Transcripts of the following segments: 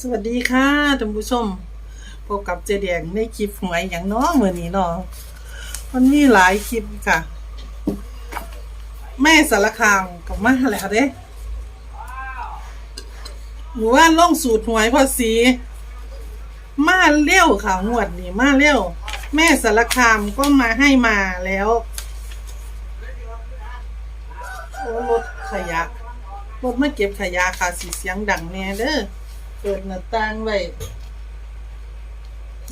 สวัสดีค่ะท่านผู้ชมพบกับเจแดงในคลิปหวยอย่างน้อเมื่อนี้เนาะมันมีหลายคลิปค่ะ แม่สารคามกับมาแล้วเด้หมู่ว่าล่องสูตรหวยพอสีมาเร็วค่ะงวดนี้มาเร็ว แม่สารคามก็มาให้มาแล้วรถขยะรถมาเก็บขยะค่ะสีเสียงดังแน่เด้อ เปิดหน้าต่างไว้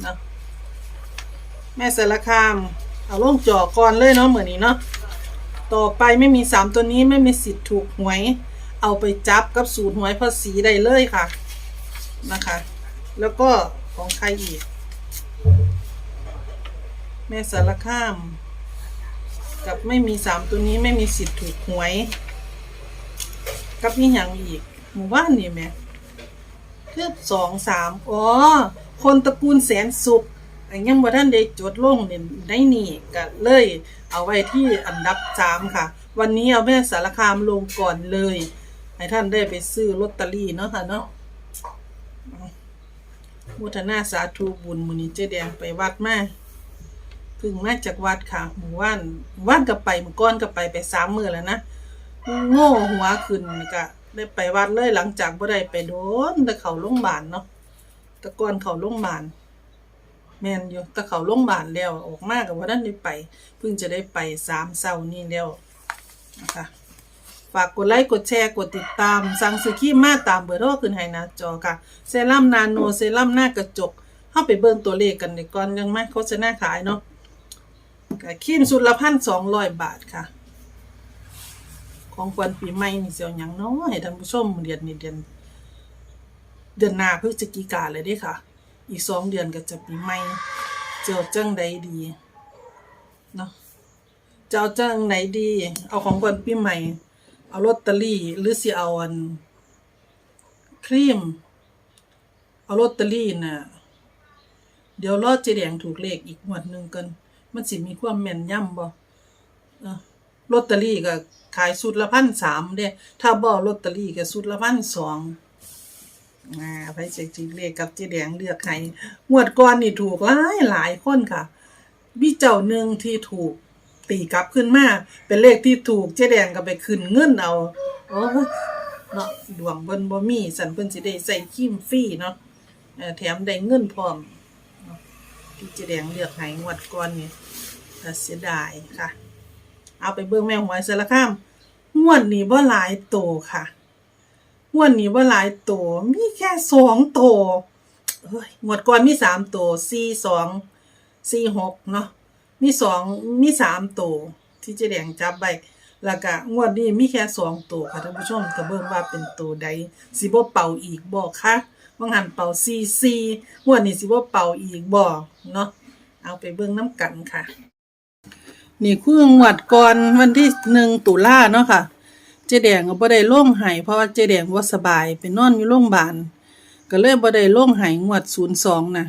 นะแม่สารคาม เอาลงจอก่อนเลยเนาะเหมือนนี้เนาะต่อไปไม่มีสามตัวนี้ไม่มีสิทธิ์ถูกหวย เอาไปจับกับสูตรหวยภาษีได้เลยค่ะนะคะ แล้วก็ของใครอีก แม่สารคาม กับไม่มีสามตัวนี้ไม่มีสิทธิ์ถูกหวย กับนี่อย่างอีกหมู่บ้านนี่แหม่ คือสองสามอ๋อ คนตระกูลแสนสุขอันยังบ่ท่านได้จดลงเนี่ยได้นี่ก็เลย เอาไว้ที่อันดับสามค่ะ วันนี้เอาแม่สารคามลงก่อนเลย ให้ท่านได้ไปซื้อลอตเตอรี่เนาะค่ะเนาะมุทนาสาธุบุญมือนี้เจแดงไปวัดมาพึ่งมาจากวัดค่ะหมู่ว่านว่านก็ไปเมื่ก้อนก็ไปไปสามมือแล้วนะ โง่หัวขึ้นก็ ได้ไปวัดเลยหลังจากบ่ได้ไปโดนแต่เขาโรงบาลเนาะต่ก่อนเขาโรงบาลแม่นอยู่แต่เขาโรงบาลแล้วออกมากับว่านั้นได้ไปเพิ่งจะได้ไปสามเช้านี่แล้วนะคะฝากกดไลค์กดแชร์กดติดตาม สั่งซื้อครีมมาตามเบอร์โทรขึ้นให้หน้าจอค่ะเซรั่มนาโนเซรั่มหน้ากระจกเข้าไปเบิ่งตัวเลขกันดีก่อนยังไม่โฆษณาขายเนาะครีมสุดละพันสองร้อยบาทค่ะ ของขวัญปีใหม่นี่เสียวหยังเนาะให้ท่านผู้ชมเดือนนี้เดือนเดือนหน้าพฤศจิกาเลยเด้ค่ะ อีกสองเดือนก็จะปีใหม่เจ้าจังใดดีเนาะเจ้าจังไหนดี เอาของขวัญปีใหม่ เอาลอตเตอรี่หรือสิเอาอันครีม เอาลอตเตอรี่น่ะเดี๋ยวรอเจแดงถูกเลขอีกงวดหนึ่งกัน มันสิมีความแม่นยำบ่เนาะ ลอตเตอรี่ก็ขายสุดละพันสามเด้ถ้าบ่ลอตเตอรี่ก็สุดละพันสองอ่าไปเช็คจิเลขกับเจ๊แดงเลือกให้งวดก่อนนี่ถูกหลายหลายคนค่ะมีเจ้าหนึ่งที่ถูกตีกลับขึ้นมา เป็นเลขที่ถูกเจ๊แดงก็ไปขึ้นเงินเอาโอ้เนาะดวงเบิ่นบ่มีสันเพิ่นสิได้ใส่ครีมฟรีเนาะแถมได้เงินพร้อมที่เจ๊แดงเลือกให้งวดก่อนนี่เสียดายค่ะ เอาไปเบิ่งแม่หวยสารคามงวดนี้บ่หลายโตค่ะงวดนี้บ่หลายโตมีแค่สองโตเฮ้ยงวดก่อนมีสามโตสี่สองสี่หกเนาะมีสองมีสามโตที่เจ๊แดงจับใบแล้วก็งวดนี้มีแค่สองโตค่ะท่านผู้ชมก็เบิ่งว่าเป็นโตใดสิบ่เป่าอีกบ่คะว่างหันเป่าซีซีงวดนี้สิบ่เป่าอีกบ่เนาะเอาไปเบิ่งน้ำกันค่ะ นี่คืองวดก่อนวันที่หนึ่งตุลาเนาะค่ะ เจแดงก็บ่ได้ลงไห้เพราะว่าเจแดงบ่สบายไปนอนอยู่โรงพยาบาลก็เลยบ่ได้ลงไห้งวด02นย์สองนะ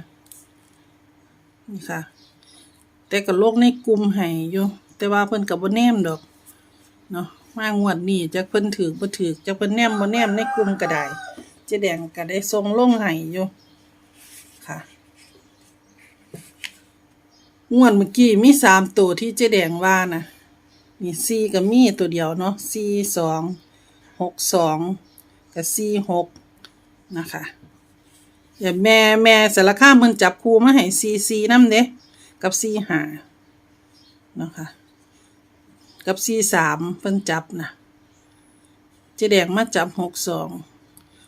นี่ค่ะ แต่ก็ลงในกลุ่มไห้อยู่แต่ว่าเพิ่นก็บ่แนมดอกเนาะมางวดนี้จักเพิ่นถือบ่ถือจักเพิ่นแนมบ่แนมในกลุ่มก็ได้เจแดงก็ได้ส่งลงไห้อยู่ค่ะ งวดเมื่อกี้มีสามตัวที่เจ๊แดงว่านะนี่สี่กับมีตัวเดียวเนาะสี่สองหกสองกับสี่หกนะคะอย่าแม่แม่สารคามเพิ่นจับครูมาให้สี่สี่น้ำเด้กับสี่ห้านะคะกับสี่สามเพิ่นจับนะเจ๊แดงมาจับหกสอง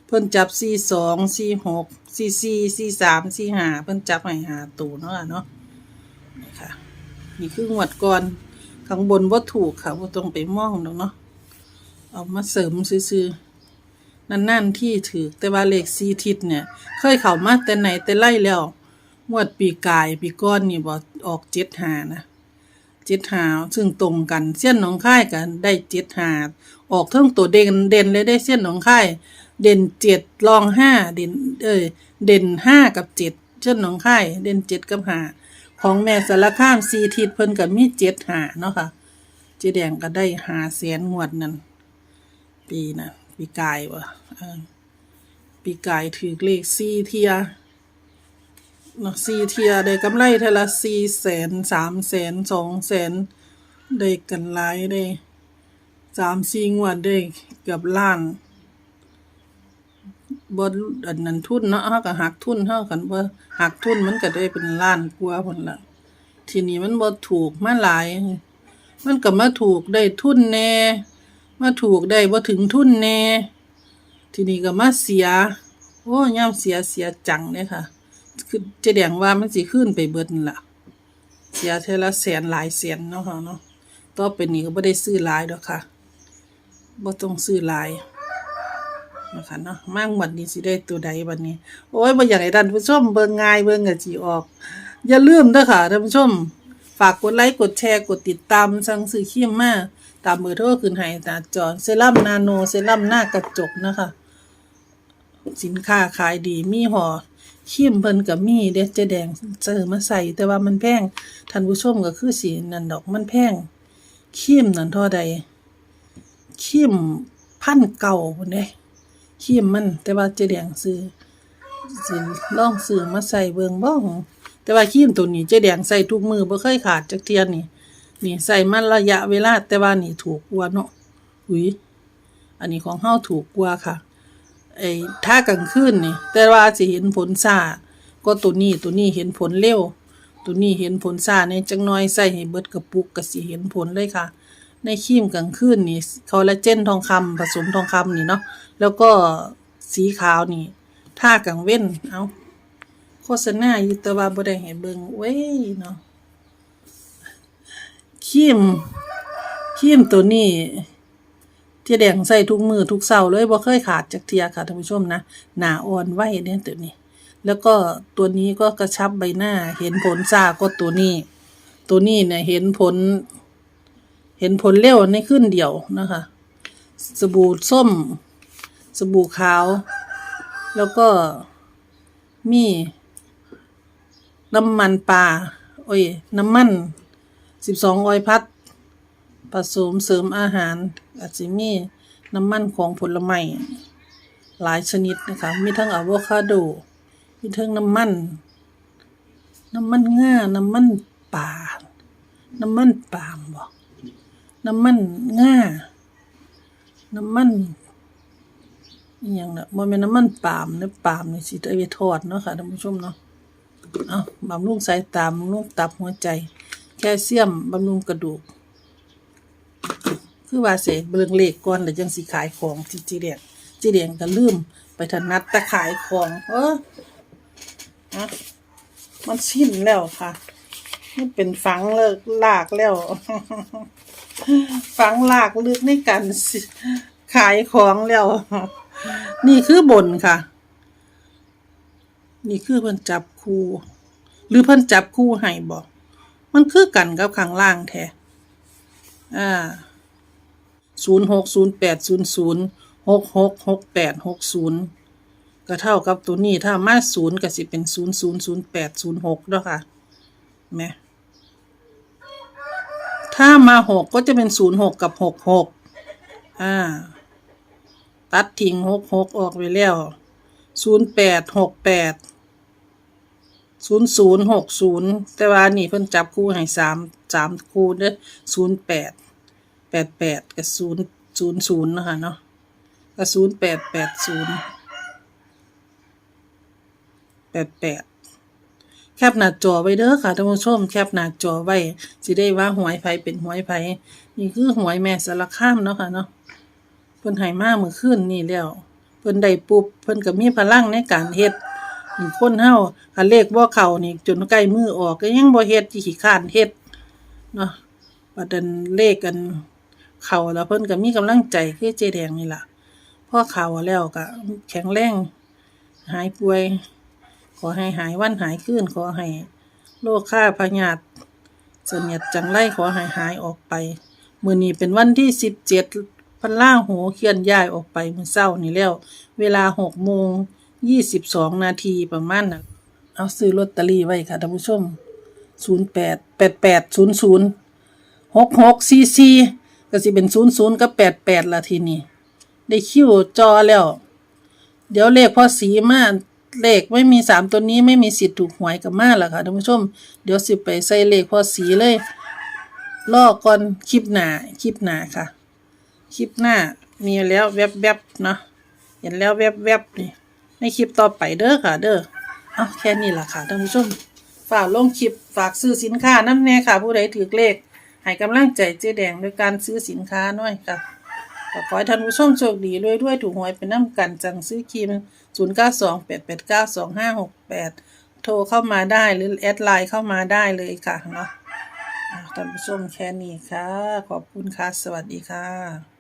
เพิ่นจับสี่สองสี่หกสี่สี่สี่สามสี่ห้าเพิ่นจับให้หาตัวเนาะเนาะ ค่ะ นี่คืองวดก่อนข้างบนว่าถูกค่ะว่าต้องไปมองดอกเนาะเอามาเสริมซื้อๆนั่นๆที่ถือแต่ว่าเลขซีทิศเนี่ย เคยเข้ามาแต่ไหนแต่ไล่แล้วงวดปีกายปีก้อนนี่บอกออกเจ็ดหานะเจ็ดหาซึ่งตรงกันเส้นหนองค่ายกันได้เจ็ดหาออกเท่งตัวเด่นเด่นเลยได้เส้นหนองค่ายเด่นเจ็ดรองห้าเด่นเอ้ยเด่นห้ากับเจ็ดเส้นหนองค่ายเด่นเจ็ดกับห้า ของแม่สารคามสีทิศเพิ่นก็มีเจ็ดหาเนาะค่ะเจแดงก็ได้หาแสนงวดนั่นปีน่ะปีกายวะปีกายถือเลขสี่เทียเนาะสี่เทียได้กำไรเทอละสี่แสนสามแสนสองแสนได้กันหลายได้สามสี่งวดได้เกือบล้าน บนอันนั้นทุนเนาะเฮาก็หักทุนเฮากันว่าหักทุนมันก็ได้เป็นล้านกว่าพุ่นละทีนี้มันบ่ถูกมาหลาย มันก็มาถูกได้ทุนแน่มาถูกได้บ่ถึงทุนแน่ ทีนี้ก็มาเสีย โอ้ย่ำเสียเสียจังเลยค่ะ คือเจะแดงว่ามันสิขึ้นไปเบิดนั่นล่ะ เสียเทละแสนหลายแสนเนาะค่ะเนาะต่อไปนี้ก็บ่ได้ซื้อหลายดอกค่ะบ่ต้องซื้อหลาย นะคะเนาะมางบัดนี้สิได้ตัวใดบัดนี้ โอ้ยบ่อยากให้ท่านผู้ชมเบิ่งง่ายเบิ่งก็สิออก อย่าลืมเด้อค่ะท่านผู้ชม ฝากกดไลค์กดแชร์กดติดตามสั่งซื้อครีมมาตามเบอโทรขึ้นให้หน้าจอเซรั่มนาโนเซรั่มหน้ากระจกนะคะ สินค้าขายดีมีห่อครีมเพิ่นก็มีเด้เจแดงเจอมาใส่แต่ว่ามันแพงท่านผู้ชมก็คือสินั่นดอกมันแพงครีมนั่นเท่าใดครีมพันเก่าพุ่นเด้ครีมมันแต่ว่าเจ๊แดงซื้อสิลองซื้อมาใส่เบิ่งบ่แต่ว่าครีมตัวนี้เจ๊แดงใส่ทุกมือบ่เคยขาดจักเทียนนี่นี่ใส่มันระยะเวลาแต่ว่านี่ถูกกว่าเนาะอุ้ยอันนี้ของเฮาถูกกว่าค่ะไอ้ถ้ากลางคืนนี่ แต่ว่าสิเห็นผลช้าก็ตัวนี้ตัวนี้เห็นผลเร็ว ตัวนี้เห็นผลช้าในจังน้อยใส่ให้เบิดกระปุกก็สิเห็นผลเลยค่ะ ในครีมกลางคืนนี่คอลลาเจนทองคำผสมทองคำนี่เนาะแล้วก็สีขาวนี่ถ้ากลางเว้นเอาโฆษณาอยู่แต่ว่าบ่ได้ให้เบิ่งเว้ยเนาะครีมครีมตัวนี้เจ๊แดงใส่ทุกมือทุกเสาเลยบ่เคยขาดจากเทียค่ะท่านผู้ชมนะหนาอ่อนไหวเนี่ยตัวนี้ แล้วก็ตัวนี้ก็กระชับใบหน้า เห็นผลซาก็ตัวนี้ ตัวนี้เนี่ยเห็นผล เห็นผลเร็วในขึ้นเดียวนะคะ สบู่ส้ม สบู่ขาว แล้วก็มีน้ำมันปลาโอ้ย น้ำมันสิบสองออยพัดผสมเสริมอาหาร อาจจะมีน้ำมันของผลไม้หลายชนิดนะคะ มีทั้งอะโวคาโด มีทั้งน้ำมัน น้ำมันง่า น้ำมันป่า น้ำมันปาล์มบอก น้ำมันง่า น้ำมันอหย่างน่ะบ่แม่นน้ำมันปาล์มนะปาล์มนี่สิเอาไปทอดเนาะค่ะท่านผู้ชมเนาะเอาบำรุงสายตาบำรุงตับหัวใจ แคลเซียมบำรุงกระดูก คือว่าเสเบิ่งเลขก่อนแล้วจังสิขายของจิจิเดียงจิเดียงก็ลืมไปถนัดตะขายของ เออฮะมันสิ้นแล้วค่ะ มันเป็นฝังเลิกลากแล้ว ฝังลากลึกในการสิขายของแล้ว นี่คือบนค่ะ นี่คือเพิ่นจับคู่ หรือเพิ่นจับคู่ให้บ่มันคือกันกับข้างล่างแท้อ่าศูนย์หกศูนย์แปดศูนย์ศูนย์หกหกหกแปดหกศูนย์ก็เท่ากับตัวนี้ถ้ามาศูนย์ก็สิเป็นศูนย์ศูนย์ศูนย์แปดศูนย์หกด้วค่ะแหม ถ้ามาหกก็จะเป็นศูนย์หกกับหกหกอ่า ตัดทิ้งหกหกออกไปแล้วศูนย์แปดหกแปดศูนย์ศูนย์หกศูนย์แต่ว่านี่เพิ่นจับคู่ให้สามสามคู่เด้อศูนย์แปดแปดแปดกับศูนย์ศูนย์ศูนย์นะคะเนาะกับศูนย์แปดแปดศูนย์แปดแปด แคปหน้าจอไว้เด้อค่ะท่านผู้ชมแคปหน้าจอไว้สิได้ว่าหวยไผเป็นหวยไผนี่คือหวยแม่สารคามเนาะค่ะเนาะเพิ่นให้มาเมื่อคืนนี่แล้วเพิ่นได้ปุ๊บเพิ่นก็มีพลังในการเฮ็ดนี่คนเฮาคันเลขบ่เข้านี่จนใกล้มือออกก็ยังบ่เฮ็ดสิขี้คร้านเฮ็ดเนาะว่าดันเลขกันเขาแล้วเพิ่นก็มีกำลังใจคือเจแดงนี่ล่ะพอเขาแล้วก็แข็งแรงหายป่วย ขอให้หายวันหายคืนขอให้โรคค่าพยาธิเสนียดจังไรขอให้หายออกไป มื้อนี้เป็นวันที่สิบเจ็ดพันล่าโหเคลื่อนย้ายออกไปมื้อเช้านี่แล้ว เวลาหกโมงยี่สิบสองนาทีประมาณนั้นเอาซื้อลอตเตอรี่ไว้ค่ะท่านผู้ชมศูนย์แปดแปดแปดศูนย์ศูนย์หกหกซีซีก็สิเป็นศูนย์ศูนย์กับแปดแปดละทีนี้ได้คิวจอแล้ว เดี๋ยวเลขพ่อสีมา เลขไม่มีสามตัวนี้ไม่มีสิทธิ์ถูกหวยกับมาแล้วค่ะท่านผู้ชม เดี๋ยวสิไปใส่เลขพอสีเลยรอก่อนคลิปหน้าคลิปหน้าค่ะ คลิปหน้ามีแล้วแวบๆเนาะเห็นแล้วแวบๆนี่ในคลิปต่อไปเด้อค่ะ เด้อเอาแค่นี้ล่ะค่ะท่านผู้ชม ฝากลงคลิปฝากซื้อสินค้าน้ำแน่ค่ะ ผู้ใดถือเลขให้กำลังใจเจ๊แดงโดยการซื้อสินค้าน่อยค่ะ ก็ขอให้ท่านผู้ชมโชคดีด้วยด้วยถูกหวยเป็นน้ำกันจังซื้อครีม0 9 2 8 8 9 2 5 6 8 โทรเข้ามาได้หรือแอดไลน์เข้ามาได้เลยค่ะเนาะท่านผู้ชมแค่นี้ค่ะ ขอบคุณค่ะ สวัสดีค่ะ